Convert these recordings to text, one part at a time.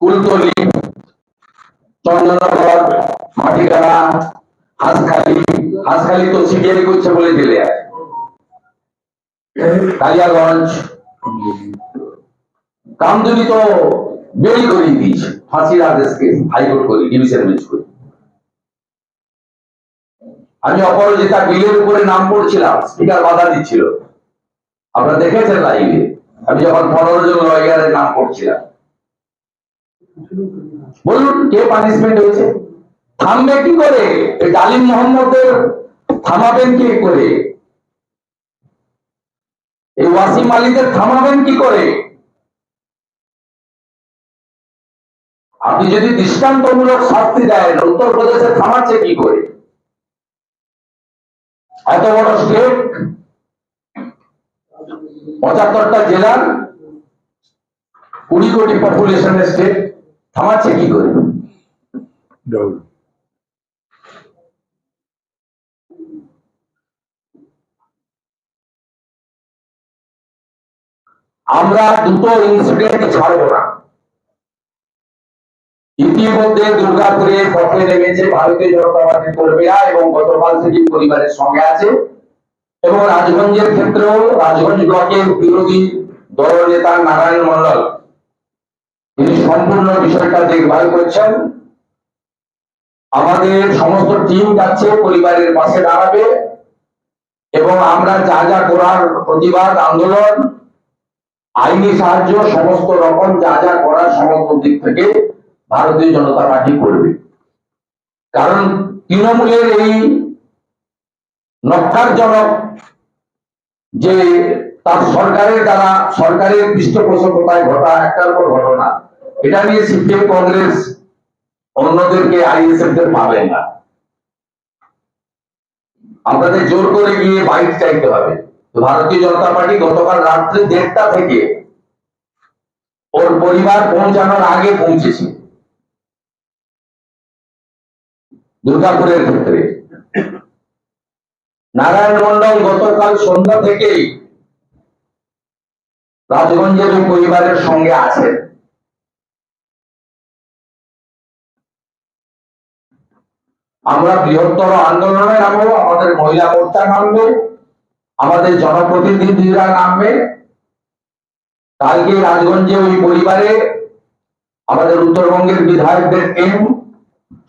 কুলতলি মাটিগাড়া, হাঁসখালি হাঁসখালি তো করছে বলে কালিয়াগঞ্জ, কামদুনি তো বেল দিয়েছে, ফাঁসির আদেশকে হাইকোর্ট করে, ডিভিশন বেঞ্চ করে। আমি অপরাজিতা বিলের উপরে নাম পড়ছিলাম, স্পিকার বাধা দিচ্ছিল। আপনারা দেখেছেন লাইভে আমি যখন পনেরো জন লয়ারের নাম পড়ছিলাম। বলুন, কে পানিশমেন্ট হয়েছে? থামবে কি করে? ডালিম মোহাম্মদের থামাবেন কি করে? এই ওয়াসিম আলীদের থামাবেন কি করে? আপনি যদি দৃষ্টান্তমূলক শাস্তি দেন, উত্তরপ্রদেশে থামাচ্ছে কি করে? এত বড় স্টেট পঁচাত্তরটা জেলার কুড়ি কোটি পপুলেশনের স্টেট থামাচ্ছে কি করে? আমরা দুটো ইনসিডেন্ট ছাড়বো না। ইতিমধ্যে দুর্গাপুরে পথে নেমেছে ভারতীয় জনতা পার্টির কর্মীরা এবং গতকাল থেকে পরিবারের সঙ্গে আছে। এবং রাজগঞ্জের ক্ষেত্রেও রাজগঞ্জ ব্লকের বিরোধী দল নেতা নারায়ণ মন্ডল সম্পূর্ণ বিষয়টা দেখভাল করছেন। আমাদের সমস্ত টিম যাচ্ছে, পরিবারের পাশে দাঁড়াবে। এবং আমরা যা যা করার প্রতিবাদ, আন্দোলন, আইনি সাহায্য, সমস্ত রকম যা যা করার সমস্ত দিক থেকে ভারতীয় জনতা পার্টি করবে। কারণ তৃণমূলের এই নক্কারজনক যে তার সরকারের দ্বারা সরকারের পৃষ্ঠপোষকতায় ঘটা একটার পর ঘটনা এটা নিয়ে সিপিএম কংগ্রেস অন্যদেরকে আইএসএফ দের পাবেন না। আপনাদের জোর করে গিয়ে বাইক চাইতে হবে। ভারতীয় জনতা পার্টি গতকাল রাত্রে দেড়টা থেকে ওর পরিবার পৌঁছানোর আগে পৌঁছেছে। দুর্গাপুরের ক্ষেত্রে। নারায়ণ মন্ডল গতকাল সন্ধ্যা থেকেই রাজগঞ্জের পরিবারের সঙ্গে আছেন। আমরা বৃহত্তর আন্দোলনে নামবো, আমাদের মহিলা মোর্চা নামবে, আমাদের জনপ্রতিনিধিরা নামবে। কালকে রাজগঞ্জে ওই পরিবারে আমাদের উত্তরবঙ্গের বিধায়কদের টিম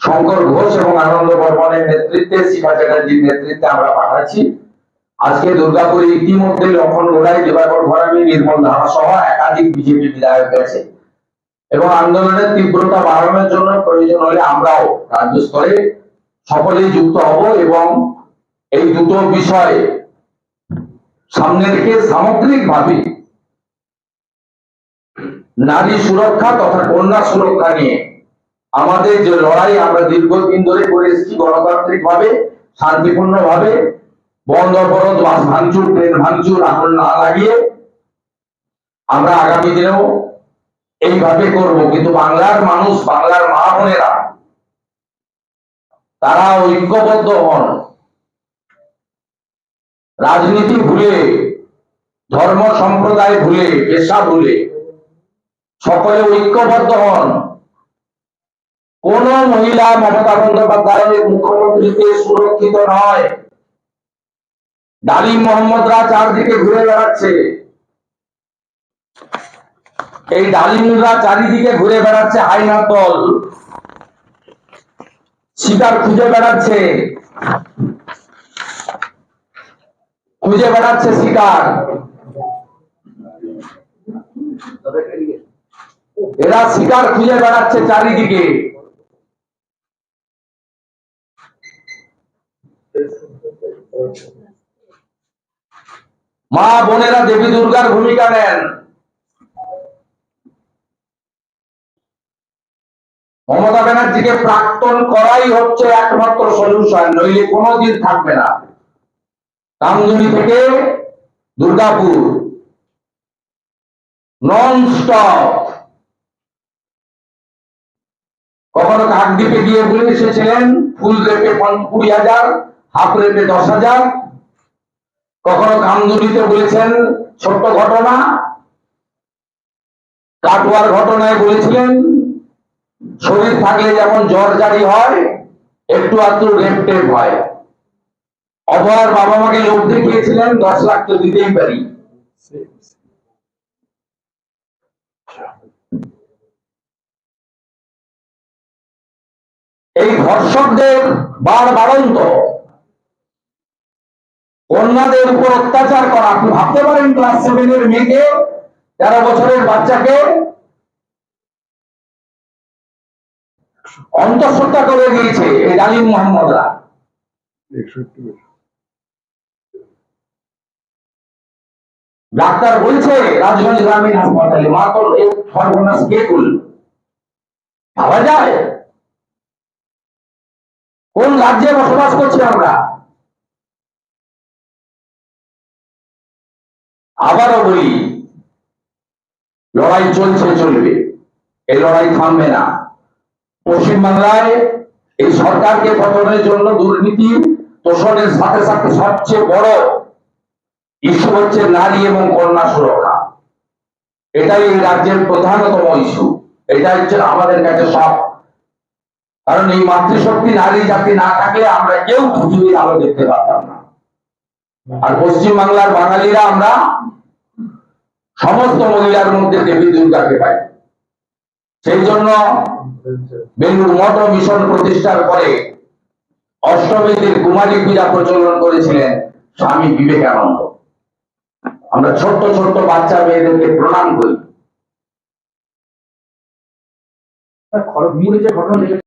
শঙ্কর ঘোষ এবং আনন্দ বর্মনের নেতৃত্বে শিবা চ্যাটার্জির নেতৃত্বে আমরা পাঠাচ্ছি। আজকে দুর্গাপুরে ইতিমধ্যে লক্ষণ গোড়াই, দেবাকর ঘরামি নির্মল ধারা সহ একাধিক বিজেপি বিধায়ক গেছে। এবং আন্দোলনের তীব্রতা বাড়ানোর জন্য প্রয়োজন হলে আমরাও রাজ্য স্তরে সকলেই যুক্ত হব এবং এই দুটো বিষয়ে সামনে রেখে সামগ্রিকভাবে নারী সুরক্ষা তথা কন্যা সুরক্ষা নিয়ে আমাদের যে লড়াই আমরা দীর্ঘদিন ধরে করে এসেছি গণতান্ত্রিক ভাবে শান্তিপূর্ণ ভাবে বন্ধ অবরোধ বাস ভাঙচুর, ট্রেন ভাঙচুর, আগুন না লাগিয়ে আমরা আগামী দিনেও এইভাবে করব। কিন্তু বাংলার মানুষ, বাংলার মা বোনেরা তারা ঐক্যবদ্ধ হন। রাজনীতি ভুলে, ধর্ম সম্প্রদায় ভুলে, পেশা ভুলে সকলে ঐক্যবদ্ধ হন। কোন মহিলা মমতা বন্দ্যোপাধ্যায়ের মুখ্যমন্ত্রীতে সুরক্ষিত নয়। ডালিম মোহাম্মদরা চারদিকে ঘুরে বেড়াচ্ছে। এই ডালিমরা চারিদিকে ঘুরে বেড়াচ্ছে হাইনা শিকার খুঁজে বেড়াচ্ছে। খুঁজে বেড়াচ্ছে শিকার। এরা শিকার খুঁজে বেড়াচ্ছে চারিদিকে। মা বোনেরা দেবী দুর্গার ভূমিকা নেন। মমতা ব্যানার্জিকে প্রাক্তন করাই হচ্ছে একমাত্র সলিউশন নইলে কোনোদিন থাকবে না। কামদুনি থেকে দুর্গাপুর। নন স্টপ কখনো কাকদ্বীপে গিয়ে বলে এসেছিলেন, ফুল পন- কুড়ি হাজার, হাফ রেপে দশ হাজার। কখনো কামদুনিতে বলেছেন, ছোট্ট ঘটনা। কাটুয়ার ঘটনায় বলেছিলেন শরীর থাকলে যেমন জ্বর জারি হয়, একটু আধটু রেপ টেপ হয়। অভয়ার বাবা মাকে লোক দেখিয়েছিলেন, দশ লাখ তো দিতেই পারি। এই ধর্ষকদের বার বাড়ন্ত কন্যাদের উপর অত্যাচার করা, আপনি ভাবতে পারেন ক্লাস সেভেনের মেয়েকে, তেরো বছরের বাচ্চাকে অন্তঃসত্ত্বা করে দিয়েছে এই ডালিম মোহাম্মদরা। ডাক্তার বলছে, রাজগঞ্জ গ্রামীণ হাসপাতালে মা তোর এই সর্বনাশ, কে করল? ভাবা যায়? কোন রাজ্যে বসবাস করছি আমরা? আবারও বলি, লড়াই চলছে, চলবে। এই লড়াই থামবে না। পশ্চিমবাংলায় এই সরকারকে পতনের জন্য দুর্নীতি তোষণের সাথে সাথে সবচেয়ে বড় ইস্যু হচ্ছে নারী এবং কন্যা সুরক্ষা। এটাই এই রাজ্যের প্রধানতম ইস্যু এটা হচ্ছে আমাদের কাছে সব। কারণ এই মাতৃশক্তি নারী জাতি না থাকলে আমরা কেউ পৃথিবীর আলো দেখতে পারতাম না। আর পশ্চিম বাংলার বাঙালিরা আমরা সমস্ত মহিলার মধ্যে দেবী দুর্গাকে পাই। সেই জন্য বেলুর মঠ মিশন প্রতিষ্ঠার পরে অষ্টমীদের কুমারী পূজা প্রচলন করেছিলেন স্বামী বিবেকানন্দ। আমরা ছোট্ট ছোট্ট বাচ্চা মেয়েদেরকে প্রণাম করি। যে ঘটনা